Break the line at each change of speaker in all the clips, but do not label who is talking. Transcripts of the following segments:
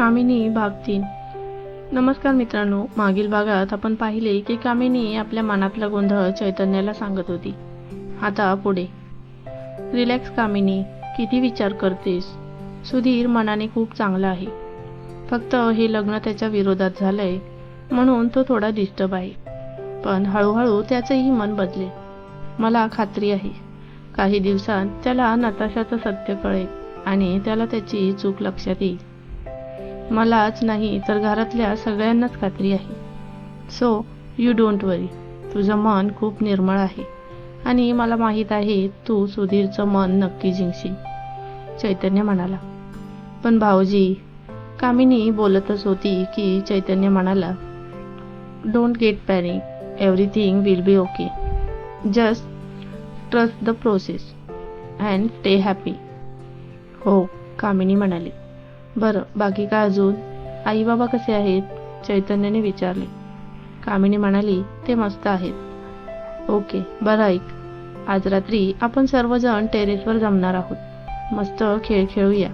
कामिनी भाग तीन. नमस्कार मित्रांनो मागील भागात आपण पाहिले की कामिनी आपल्या मनातला गोंधळ चैतन्याला सांगत होती. आता पुढे. रिलॅक्स कामिनी किती विचार करतेस? सुधीर मनाने खूप चांगला आहे. फक्त हे लग्न त्याच्या विरोधात झालंय म्हणून तो थोडा डिस्टर्ब आहे. पण हळूहळू त्याचंही मन बदले. मला खात्री आहे. काही दिवसांत त्याला नताशाचं सत्य कळेल आणि त्याला त्याची चूक लक्षात येईल. मलाच नाही तर घरातल्या सगळ्यांनाच खात्री आहे. सो यू डोंट वरी तुझं मन खूप निर्मळ आहे. आणि मला माहीत आहे तू सुधीरचं मन नक्की जिंकशील. चैतन्य म्हणाला. पण भाऊजी कामिनी बोलतच होती की चैतन्य म्हणाला don't get panic everything will be okay just trust the process and stay happy हो कामिनी म्हणाली. बरं बाकी काय अजून? आई बाबा कसे आहेत? चैतन्याने विचारले. कामिनी म्हणाली ते मस्त आहेत. ओके बरं ऐक. आज रात्री आपण सर्वजण टेरेसवर जमणार आहोत. मस्त खेळ खेळूया.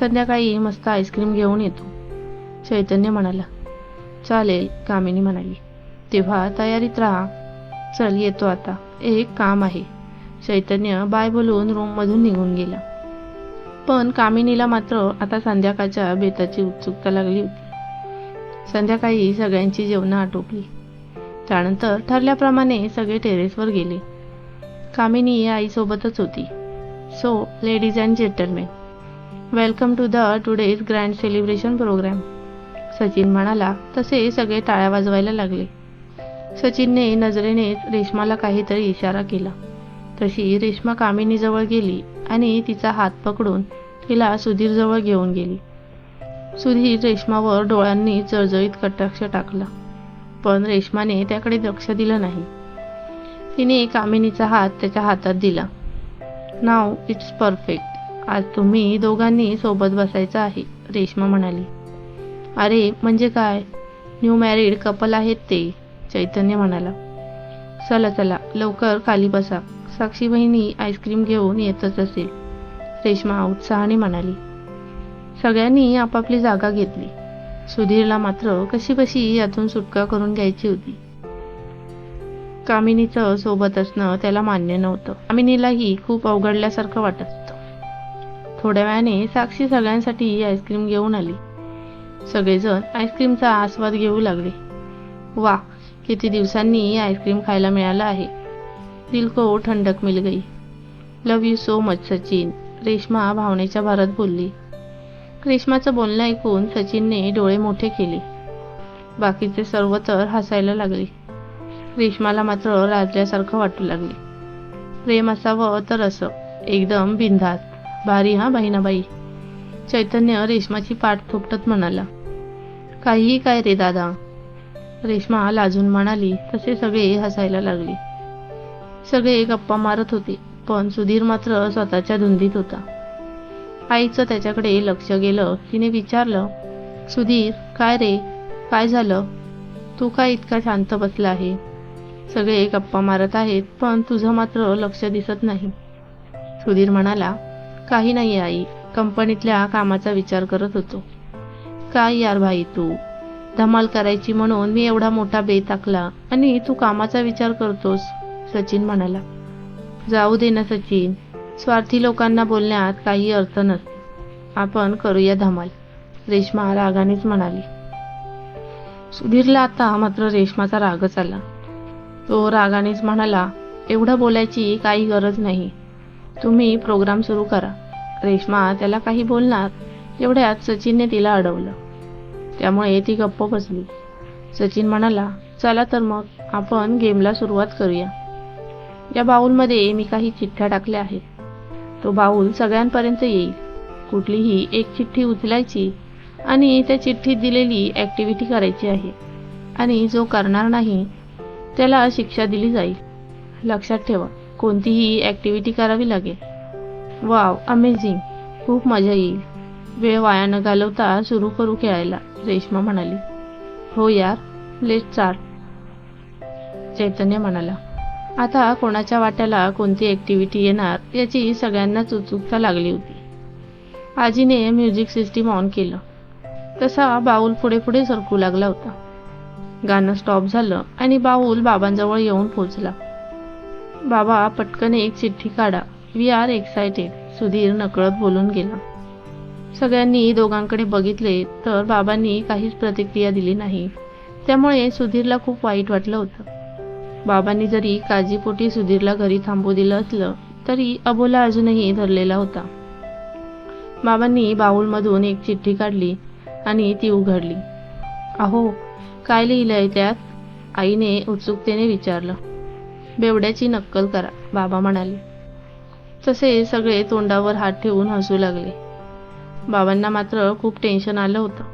संध्याकाळी मस्त आईस्क्रीम घेऊन येतो. चैतन्य म्हणाला. चालेल कामिनी म्हणाली. तेव्हा तयारीत राहा. चल येतो आता. एक काम आहे. चैतन्य बाय बोलून रूममधून निघून गेला. पण कामिनीला मात्र आता संध्याकाळच्या बेताची उत्सुकता लागली होती. संध्याकाळी सगळ्यांची जेवणं आटोपली. त्यानंतर ठरल्याप्रमाणे सगळे टेरेसवर गेले. कामिनी आईसोबतच होती. So ladies and gentlemen welcome to the today's grand celebration program Sachin म्हणाला तसे सगळे टाळ्या वाजवायला लागले. सचिनने नजरेने रेश्माला काहीतरी इशारा केला. तशी रेश्मा कामिनीजवळ गेली आणि तिचा हात पकडून तिला सुधीरजवळ घेऊन गेली. सुधीर रेश्मावर डोळ्यांनी चळचळीत कटाक्ष टाकला पण रेश्माने त्याकडे लक्ष दिलं नाही. तिने कामिनीचा हात त्याच्या हातात दिला. नाव इट्स परफेक्ट. आज तुम्ही दोघांनी सोबत बसायचं आहे रेश्मा म्हणाली. अरे म्हणजे काय? न्यू मॅरिड कपल आहेत ते चैतन्य म्हणाला. चला चला लवकर खाली बसा. साक्षी बहिणी आईस्क्रीम घेऊन येतच असेल रेश्मा उत्साहाने म्हणाली सगळ्यांनी आपापली जागा घेतली. सुधीरला मात्र कशी कशी यातून सुटका करून घ्यायची होती. कामिनीचं सोबत असणं त्याला मान्य नव्हतं. कामिनीलाही खूप अवघडल्यासारखं वाटत होतं. थोड्या वेळाने साक्षी सगळ्यांसाठी आईस्क्रीम घेऊन आली. सगळेजण आईस्क्रीमचा आस्वाद घेऊ लागले. वा किती दिवसांनी आईस्क्रीम खायला मिळालं आहे. दिल को ठंडक मिल गई। Love you so much Sachin. Reshma भावनेच्या भारत बोलली. रेश्माचं बोलणं ऐकून सचिनने डोळे मोठे केले. बाकीचे सर्व तर हसायला लागले. रेश्माला मात्र राजल्यासारखं वाटू लागले. प्रेम असावं तर असं. एकदम बिंधास भारी हा बहिणाबाई? चैतन्य रेश्माची पाठ थोपटत म्हणाला. काहीही काय रे दादा? रेश्मा लाजून म्हणाली. तसे सगळे हसायला लागले. सगळे गप्पा मारत होते पण सुधीर मात्र स्वतःच्या धुंदीत होता. आईचं त्याच्याकडे लक्ष गेलं तिने विचारलं सुधीर काय रे? काय झालं? तू काय इतका शांत बसला आहे? सगळे गप्पा मारत आहेत पण तुझं मात्र लक्ष दिसत नाही. सुधीर म्हणाला काही नाही आई कंपनीतल्या कामाचा विचार करत होतो. काय यार भाई तू? धमाल करायची म्हणून मी एवढा मोठा बे टाकला आणि तू कामाचा विचार करतोस. सचिन म्हणाला. जाऊ दे ना सचिन. स्वार्थी लोकांना बोलण्यात काही अर्थ नसते. आपण करूया धमाल रेश्मा रागानेच म्हणाली. सुधीरला आता मात्र रेश्माचा रागच आला. तो रागानेच म्हणाला एवढं बोलायची काही गरज नाही. तुम्ही प्रोग्राम सुरू करा. रेश्मा त्याला काही बोलणार एवढ्यात सचिनने तिला अडवलं. त्यामुळे ती गप्प बसली. सचिन म्हणाला चला तर मग आपण गेमला सुरुवात करूया. या बाऊलमध्ये मी काही चिठ्ठ्या टाकल्या आहेत. तो बाऊल सगळ्यांपर्यंत येईल. कुठलीही एक चिठ्ठी उचलायची आणि त्या चिठ्ठीत दिलेली ॲक्टिव्हिटी करायची आहे. आणि जो करणार नाही त्याला शिक्षा दिली जाईल. लक्षात ठेवा कोणतीही ॲक्टिव्हिटी करावी लागेल. वाव अमेझिंग खूप मजा येईल. वेळ वाया न घालवता सुरू करू खेळायला रेश्मा म्हणाली. हो यार लेट चार चैतन्य म्हणाला. आता कोणाच्या वाट्याला कोणती ॲक्टिव्हिटी येणार याची सगळ्यांनाच उत्सुकता लागली होती. आजीने म्युझिक सिस्टीम ऑन केलं. तसा बाऊल पुढे पुढे सरकू लागला होता. गाणं स्टॉप झालं आणि बाऊल बाबांजवळ येऊन पोचला बाबा पटकन एक चिठ्ठी काढा. वी आर एक्सायटेड सुधीर नकळत बोलून गेला. सगळ्यांनी दोघांकडे बघितले तर बाबांनी काहीच प्रतिक्रिया दिली नाही. त्यामुळे सुधीरला खूप वाईट वाटलं होतं. बाबांनी जरी काळजीपोटी सुधीरला घरी थांबू दिलं असलं तरी अबोला अजूनही धरलेला होता. बाबांनी बाऊलमधून एक चिठ्ठी काढली आणि ती उघडली. अहो काय लिहिलंय त्यात? आईने उत्सुकतेने विचारलं. बेवड्याची नक्कल करा बाबा म्हणाले. तसे सगळे तोंडावर हात ठेवून हसू लागले. बाबांना मात्र खूप टेन्शन आलं होतं.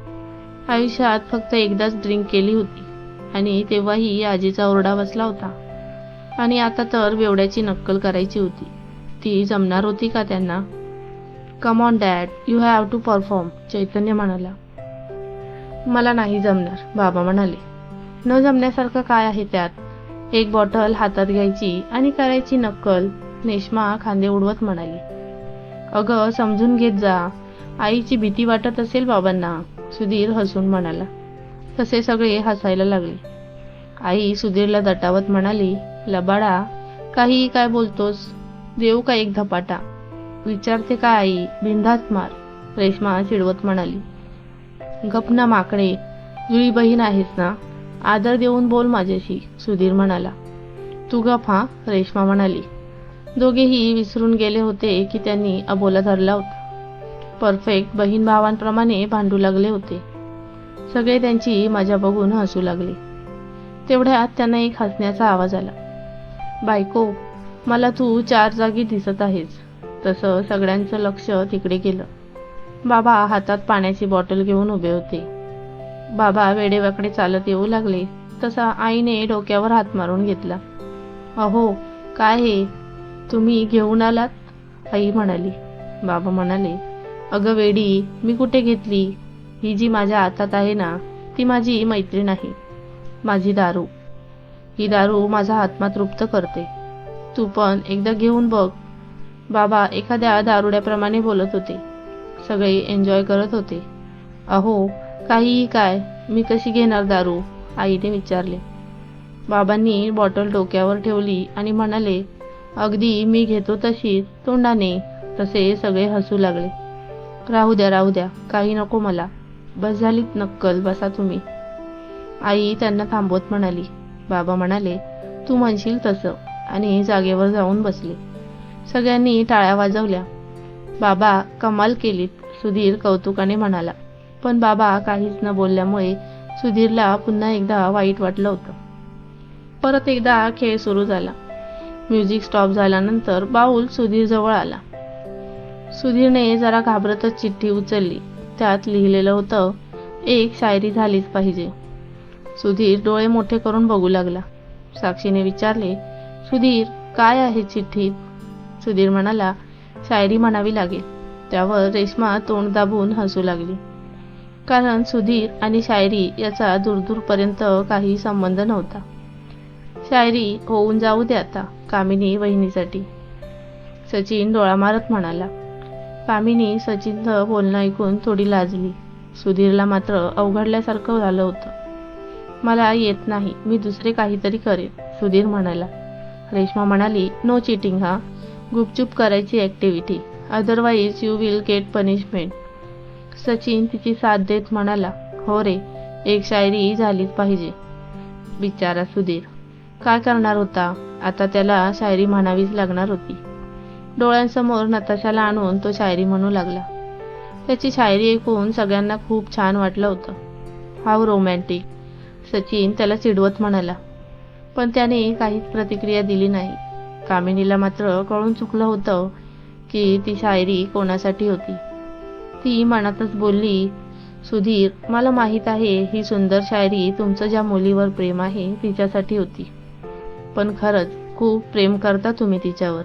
आयुष्यात फक्त एकदाच ड्रिंक केली होती. आणि तेव्हाही आजीचा ओरडा बसला होता. आणि आता तर बेवड्याची नक्कल करायची होती. ती जमणार होती का त्यांना? Come on dad you have to perform Chaitanya म्हणाला. मला नाही जमणार बाबा म्हणाले. न जमण्यासारखं काय आहे त्यात? एक बॉटल हातात घ्यायची आणि करायची नक्कल नेश्मा खांदे उडवत म्हणाली. अगं समजून घेत जा. आईची भीती वाटत असेल बाबांना सुधीर हसून म्हणाला. तसे सगळे हसायला लागले. आई सुधीरला दटावत म्हणाली लबाडा काही काय बोलतोस? देऊ का एक धपाटा? विचारते का आई? बिंधात मार रेश्मा चिडवत म्हणाली. गप ना माकडे जुळी बहीण आहेस ना? आदर देऊन बोल माझ्याशी सुधीर म्हणाला. तू गप हा रेश्मा म्हणाली. दोघेही विसरून गेले होते की त्यांनी अबोला धरला होता. परफेक्ट बहीण भावांप्रमाणे भांडू लागले होते. सगळे त्यांची मजा बघून हसू लागले. तेवढ्यात त्यांना एक हसण्याचा आवाज आला. बायको मला तू चार जागी दिसत आहेस. तसं सगळ्यांचं लक्ष तिकडे गेलं. बाबा हातात पाण्याची बॉटल घेऊन उभे होते. बाबा वेडेवाकडे चालत येऊ लागले तसा आईने डोक्यावर हात मारून घेतला. अहो काय हे? तुम्ही घेऊन आलात? आई म्हणाली. बाबा म्हणाले अगं वेडी मी कुठे घेतली? ही जी माझ्या हातात आहे ना ती माझी मैत्रीण आहे माझी दारू. ही दारू माझा आत्मा तृप्त करते. तू पण एकदा घेऊन बघ. बाबा एखाद्या दारुड्याप्रमाणे बोलत होते. सगळे एन्जॉय करत होते. अहो काहीही काय मी कशी घेणार दारू? आईने विचारले. बाबांनी बॉटल डोक्यावर ठेवली आणि म्हणाले अगदी मी घेतो तशी तोंडाने. तसे सगळे हसू लागले. राहू द्या राहू द्या काही नको मला. बस झालीत नक्कल बसा तुम्ही. आई त्यांना थांबवत म्हणाली. बाबा म्हणाले तू म्हणशील तसं. आणि जागेवर जाऊन बसले. सगळ्यांनी टाळ्या वाजवल्या. बाबा कमाल केलीत सुधीर कौतुकाने म्हणाला. पण बाबा काहीच न बोलल्यामुळे सुधीरला पुन्हा एकदा वाईट वाटलं होतं. परत एकदा खेळ सुरू झाला. म्युझिक स्टॉप झाल्यानंतर बाऊल सुधीर जवळ आला. सुधीरने जरा घाबरतच चिठ्ठी उचलली. त्यात लिहिलेलं होतं एक शायरी झालीच पाहिजे. सुधीर डोळे मोठे करून बघू लागला. साक्षीने विचारले सुधीर काय आहे चिठ्ठीत सुधीर म्हणाला शायरी म्हणावी लागेल. त्यावर रेश्मा तोंड दाबून हसू लागली. कारण सुधीर आणि शायरी याचा दूरदूरपर्यंत काही संबंध नव्हता. शायरी होऊन जाऊ दे आता कामिनी वहिनीसाठी. सचिन डोळा मारत म्हणाला कामिनी सचिनचं बोलणं ऐकून थोडी लाजली. सुधीरला मात्र अवघडल्यासारखं झालं होतं. मला येत नाही मी दुसरे काहीतरी करेन सुधीर म्हणाला. रेश्मा म्हणाली नो चिटिंग हा. गुपचूप करायची activity otherwise you will get punishment Sachin तिची साथ देत म्हणाला हो रे एक शायरी झालीच पाहिजे. बिचारा सुधीर काय करणार होता? आता त्याला शायरी म्हणावीच लागणार होती. डोळ्यांसमोर नताशाला आणून तो शायरी म्हणू लागला. त्याची शायरी ऐकून सगळ्यांना खूप छान वाटलं होतं. हाव रोमॅन्टिक सचिन त्याला चिडवत म्हणाला. पण त्याने काहीच प्रतिक्रिया दिली नाही. कामिनीला मात्र कळून चुकलं होतं की ती शायरी कोणासाठी होती. ती मनातच बोलली सुधीर मला माहीत आहे ही सुंदर शायरी तुमचं ज्या मुलीवर प्रेम आहे तिच्यासाठी होती. पण खरंच खूप प्रेम करता तुम्ही तिच्यावर.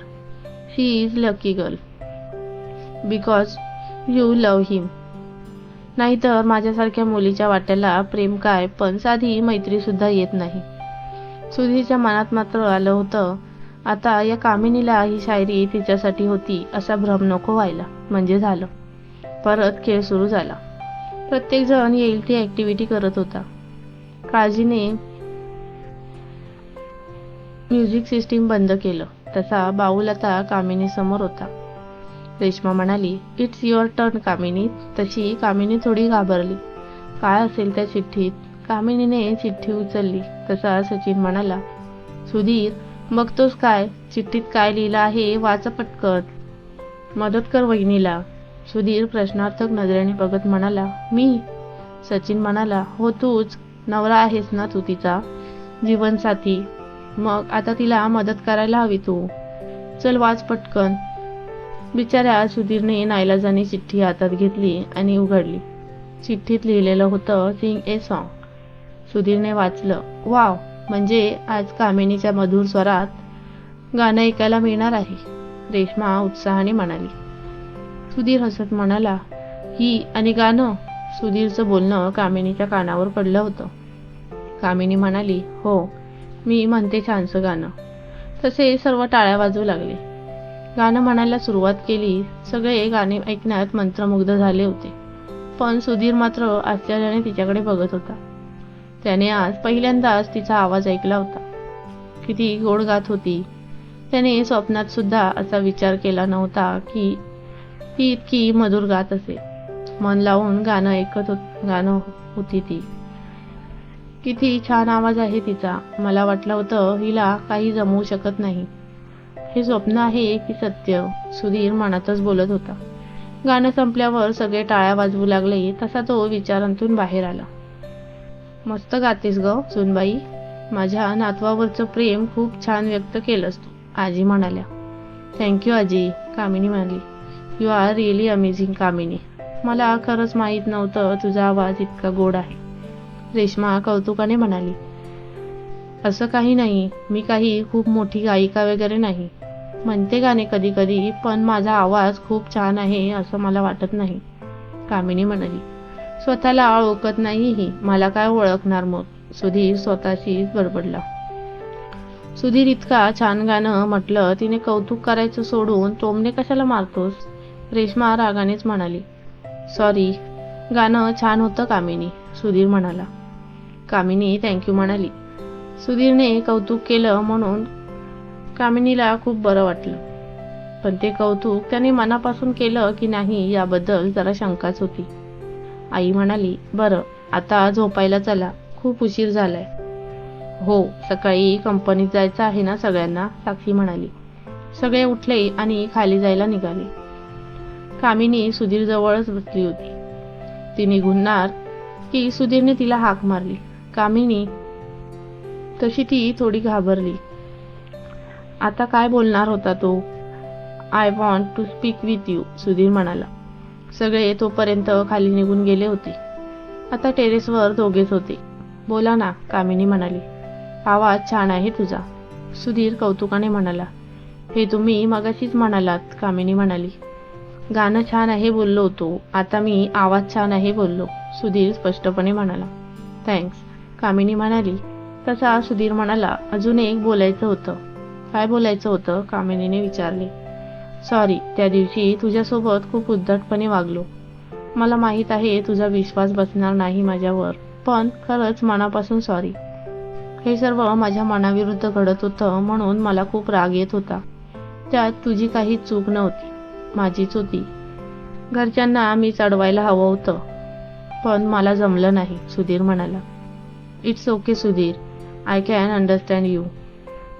He is lucky girl because you love him नाहीतर माझ्यासारख्या मुलीच्या वाट्याला प्रेम काय? पण साधी मैत्रीसुद्धा येत नाही. सुधीरच्या मनात मात्र आलं होतं आता या कामिनीला ही शायरी तिच्यासाठी होती असा भ्रम नको व्हायला. म्हणजे झालं. परत खेळ सुरू झाला. प्रत्येकजण येईल ती ॲक्टिव्हिटी करत होता. काळजीने म्युझिक सिस्टीम बंद केलं. तसा बाऊल आता कामिनी समोर होता. रेश्मा म्हणाली इट्स युअर टर्न कामिनी. तशी कामिनी थोडी घाबरली. काय असेल त्या चिठ्ठीत? कामिनीने चिठ्ठी उचलली. तसा सचिन म्हणाला सुधीर बघतोस काय? चिठ्ठीत काय लिहिलं आहे वाचा पटकन. मदत कर वहिनीला. सुधीर प्रश्नार्थक नजरेने बघत म्हणाला मी? सचिन म्हणाला हो तूच. नवरा आहेस ना तू तिचा? जीवनसाथी. मग आता तिला मदत करायला हवी तू. चल वाच पटकन. बिचाऱ्या सुधीरने नाईलाजाने चिठ्ठी हातात घेतली आणि उघडली. चिठ्ठीत लिहिलेलं होतं सिंग ए सॉन्ग सुधीरने वाचलं वाव म्हणजे आज कामिनीच्या मधुर स्वरात गाणं ऐकायला मिळणार आहे रेश्मा उत्साहाने म्हणाली. सुधीर हसत म्हणाला ही आणि गाणं सुधीरचं बोलणं कामिनीच्या कानावर पडलं होतं. कामिनी म्हणाली हो मी म्हणते छानसं गाणं. तसे सर्व टाळ्या वाजू लागले. गाणं म्हणायला सुरुवात केली सगळे गाणे ऐकण्यात मंत्रमुग्ध झाले होते. पण सुधीर मात्र आश्चर्याने तिच्याकडे बघत होता. त्याने आज पहिल्यांदाच तिचा आवाज ऐकला होता. किती गोड गात होती. त्याने स्वप्नात सुद्धा असा विचार केला नव्हता की ती इतकी मधुर गात असेल. मन लावून गाणं ऐकत होत गाणं होती ती. किती छान आवाज आहे तिचा. मला वाटलं होतं हिला काही जमवू शकत नाही. हे स्वप्न आहे की सत्य सुधीर मनातच बोलत होता. गाणं संपल्यावर सगळे टाळ्या वाजवू लागले तसा तो विचारांतून बाहेर आला. मस्त गातेस ग सुनबाई. माझ्या नातवावरचं प्रेम खूप छान व्यक्त केलंस तू आजी म्हणाल्या. थँक्यू आजी कामिनी म्हणाली. You are really amazing Kamini. मला खरंच माहीत नव्हतं तुझा आवाज इतका गोड आहे. रेश्मा कौतुकाने म्हणाली असं काही नाही. मी काही खूप मोठी गायिका वगैरे नाही. म्हणते गाणे कधी कधी पण माझा आवाज खूप छान आहे असं मला वाटत नाही. कामिनी म्हणाली स्वतःला ओळखत नाहीही मला काय ओळखणार मग? सुधीर स्वतःशी बडबडला. सुधीर इतका छान गाणं म्हटलं तिने कौतुक करायचं सोडून टोमणे कशाला मारतोस? रेश्मा रागानेच म्हणाली सॉरी गाणं छान होतं कामिनी सुधीर म्हणाला. कामिनी थँक्यू म्हणाली. सुधीरने कौतुक केलं म्हणून कामिनीला खूप बरं वाटलं. पण ते कौतुक त्याने मनापासून केलं की नाही याबद्दल जरा शंकाच होती. आई म्हणाली बरं आता झोपायला चला. खूप उशीर झालाय. हो सकाळी कंपनीत जायचं आहे ना सगळ्यांना साक्षी म्हणाली. सगळे उठले आणि खाली जायला निघाले. कामिनी सुधीर जवळच बसली होती. ती निघुणार की सुधीरने तिला हाक मारली. कामिनी तशी ती थोडी घाबरली. आता काय बोलणार होता तो? I want to speak with you Sudhir म्हणाला. सगळे तोपर्यंत खाली निघून गेले होते. आता टेरेसवर दोघेच होते. बोला ना कामिनी म्हणाली. आवाज छान आहे तुझा. सुधीर कौतुकाने म्हणाला. हे तुम्ही मगाशीच म्हणालात कामिनी म्हणाली. गाणं छान आहे बोललो होतो. आता मी आवाज छान आहे बोललो सुधीर स्पष्टपणे म्हणाला. थँक्स कामिनी म्हणाली तसा सुधीर म्हणाला अजून एक बोलायचं होतं. काय बोलायचं होतं? कामिनीने विचारले. सॉरी त्या दिवशी तुझ्यासोबत खूप उद्धटपणे वागलो. मला माहीत आहे तुझा विश्वास बसणार नाही माझ्यावर पण खरंच मनापासून सॉरी हे सर्व माझ्या मनाविरुद्ध घडत होतं म्हणून मला खूप राग येत होता. त्यात तुझी काही चूक नव्हती माझीच होती घरच्यांना मी चढवायला हवं होतं पण मला जमलं नाही सुधीर म्हणाला. It's okay Sudhir. I can understand you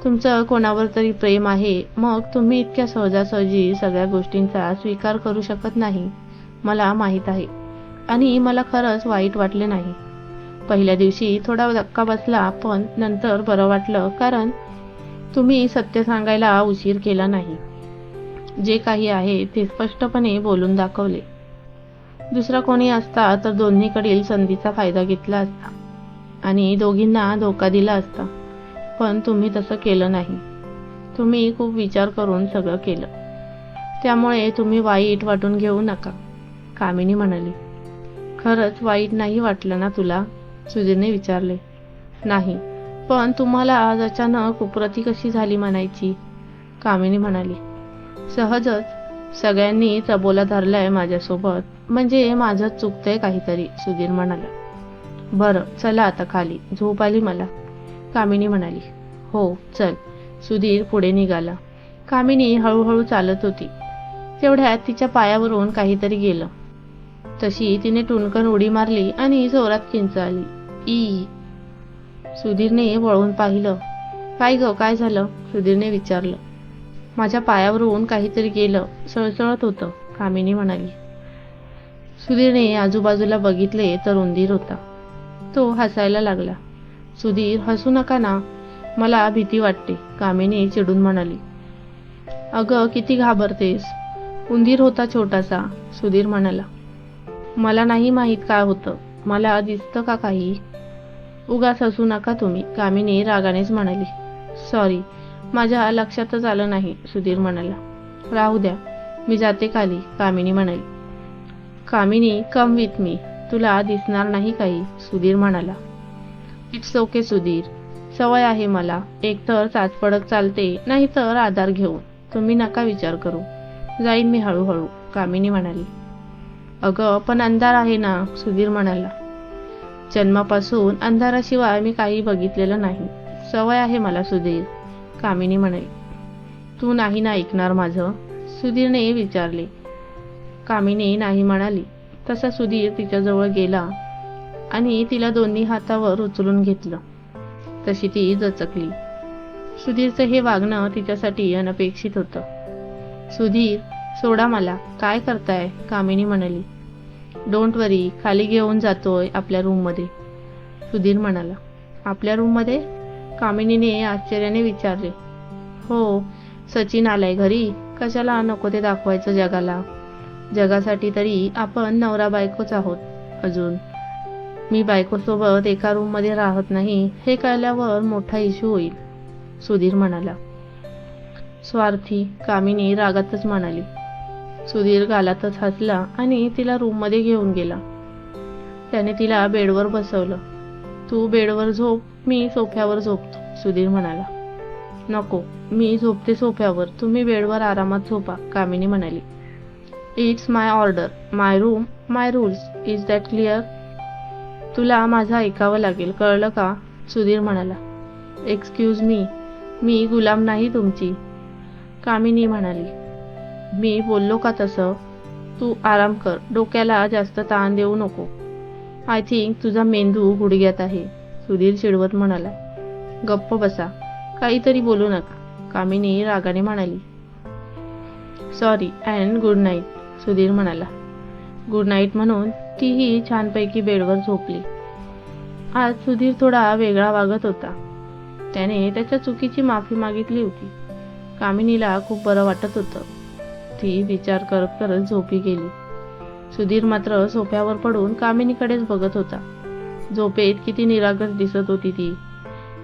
तुमचं कोणावर तरी प्रेम आहे मग तुम्ही इतक्या सहजासहजी सगळ्या गोष्टींचा स्वीकार करू शकत नाही मला माहीत आहे. आणि मला खरंच वाईट वाटले नाही. पहिल्या दिवशी थोडा धक्का बसला पण नंतर बरं वाटलं कारण तुम्ही सत्य सांगायला उशीर केला नाही. जे काही आहे ते स्पष्टपणे बोलून दाखवले. दुसरा कोणी असता तर दोन्हीकडील संधीचा फायदा घेतला असता. आणि दोघींना धोका दिला असता. पण तुम्ही तसं केलं नाही. तुम्ही खूप विचार करून सगळं केलं. त्यामुळे तुम्ही वाईट वाटून घेऊ नका कामिनी म्हणाली. खरंच वाईट नाही वाटलं ना तुला? सुधीरने विचारले. नाही पण तुम्हाला आज अचानक उपरती कशी झाली म्हणायची? कामिनी म्हणाली. सहजच सगळ्यांनी चबोला धरलाय माझ्यासोबत. म्हणजे माझं चुकतंय काहीतरी सुधीर म्हणाला. बरं चला आता खाली. झोप आली मला. कामिनी म्हणाली हो चल. सुधीर पुढे निघाला. कामिनी हळूहळू चालत होती. तेवढ्यात तिच्या पायावरून काहीतरी गेलं. तशी तिने टुणकन उडी मारली आणि जोरात किंच आली ई. सुधीरने वळून पाहिलं. काय ग काय झालं? सुधीरने विचारलं. माझ्या पायावरून काहीतरी गेलं. सळसळत होतं. कामिनी म्हणाली. सुधीरने आजूबाजूला बघितले तर उंदीर होता. तो हसायला लागला. सुधीर हसू नका ना. मला भीती वाटते कामिनी चिडून म्हणाली. अगं किती घाबरतेस. उंदीर होता छोटासा सुधीर म्हणाला. मला नाही माहीत काय होतं. मला दिसतं का काही? उगाच हसू नका तुम्ही कामिनी रागानेच म्हणाली. सॉरी माझ्या लक्षातच आलं नाही सुधीर म्हणाला. राहू द्या मी जाते खाली कामिनी म्हणाली. Kamini come with me. तुला दिसणार नाही काही सुधीर म्हणाला. It's okay Sudhir. सवय आहे मला. एकतर चाचपडक चालते नाहीतर आधार घेऊन. तुम्ही नका विचार करू. जाईन मी हळूहळू कामिनी म्हणाली. अगं पण अंधार आहे ना सुधीर म्हणाला. जन्मापासून अंधाराशिवाय मी काही बघितलेलं नाही. सवय आहे मला सुधीर कामिनी म्हणाली. तू नाही ना ऐकणार माझं? सुधीरने विचारले. कामिनी नाही म्हणाली. तसा सुधीर तिच्याजवळ गेला आणि तिला दोन्ही हातावर उचलून घेतलं. तशी ती जचकली. सुधीरचं हे वागणं तिच्यासाठी अनपेक्षित होतं. सुधीर सोडा मला. काय करताय? कामिनी म्हणाली. डोंट वरी खाली घेऊन जातोय आपल्या रूममध्ये. सुधीर म्हणाला. आपल्या रूममध्ये? कामिनीने आश्चर्याने विचारले. हो. सचिन आलाय घरी. कशाला नको ते दाखवायचं जगाला? जगासाठी तरी आपण नवरा बायकोच आहोत. अजून. मी बायकोसोबत एका रूममध्ये राहत नाही हे कळल्यावर मोठा इश्यू होईल सुधीर म्हणाला. स्वार्थी कामिनी रागातच म्हणाली. सुधीर गालातच हसला आणि तिला रूममध्ये घेऊन गेला. त्याने तिला बेडवर बसवलं. तू बेडवर झोप मी सोफ्यावर झोपतो सुधीर म्हणाला. नको मी झोपते सोफ्यावर तुम्ही बेडवर आरामात झोपा कामिनी म्हणाली. It's my order my room my rules is that clear तुला माझं ऐकावं लागेल. कळलं का? सुधीर म्हणाला. एक्सक्यूज मी मी गुलाम नाही तुमची. कामिनी म्हणाली. मी बोललो का तसं? तू आराम कर. डोक्याला जास्त ताण देऊ नको. आय थिंक तुझा मेंदू गुडघ्यात आहे. सुधीर चिडवत म्हणाला. गप्प बसा. काहीतरी बोलू नका. कामिनी रागाने म्हणाली. Sorry and good night Sudhir म्हणाला गुड नाईट म्हणून तीही छानपैकी बेडवर झोपली. आज सुधीर थोडा वेगळा वागत होता. त्याने त्याच्या चुकीची माफी मागितली होती. कामिनीला खूप बरं वाटत होतं. ती विचार करत करत झोपी गेली. सुधीर मात्र सोफ्यावर पडून कामिनीकडेच बघत होता. झोपेत किती निरागस दिसत होती ती.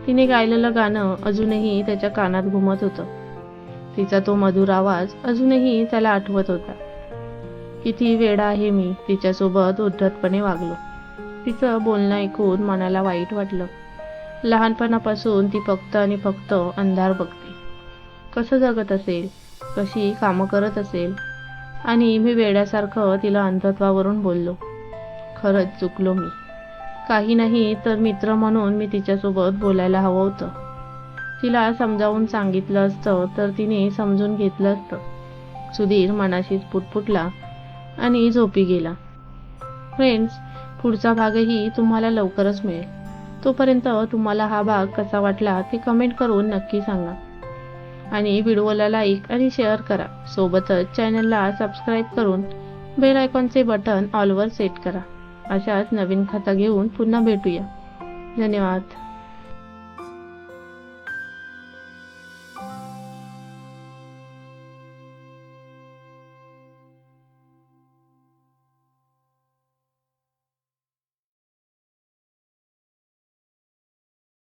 तिने गायलेलं गाणं अजूनही त्याच्या कानात घुमत होतं. तिचा तो मधुर आवाज अजूनही त्याला आठवत होता. किती वेडा आहे मी तिच्यासोबत उद्धटपणे वागलो. तिचं बोलणं ऐकून मनाला वाईट वाटलं. लहानपणापासून ती फक्त आणि फक्त अंधार बघते. कसं जगत असेल? कशी कामं करत असेल? आणि मी वेड्यासारखं तिला अंधत्वावरून बोललो. खरंच चुकलो मी. काही नाही तर मित्र म्हणून मी तिच्यासोबत बोलायला हवं होतं. तिला समजावून सांगितलं असतं तर तिने समजून घेतलं असतं. सुधीर मनाशीच पुटपुटला आणि झोपी गेला. फ्रेंड्स पुढचा भागही तुम्हाला लवकरच मिळेल. तोपर्यंत तुम्हाला हा भाग कसा वाटला ते कमेंट करून नक्की सांगा. आणि व्हिडिओला लाईक आणि शेअर करा. सोबतच चॅनलला सबस्क्राईब करून बेल आयकॉनचे बटन ऑलवर सेट करा. अशाच नवीन खाता घेऊन पुन्हा भेटूया. धन्यवाद.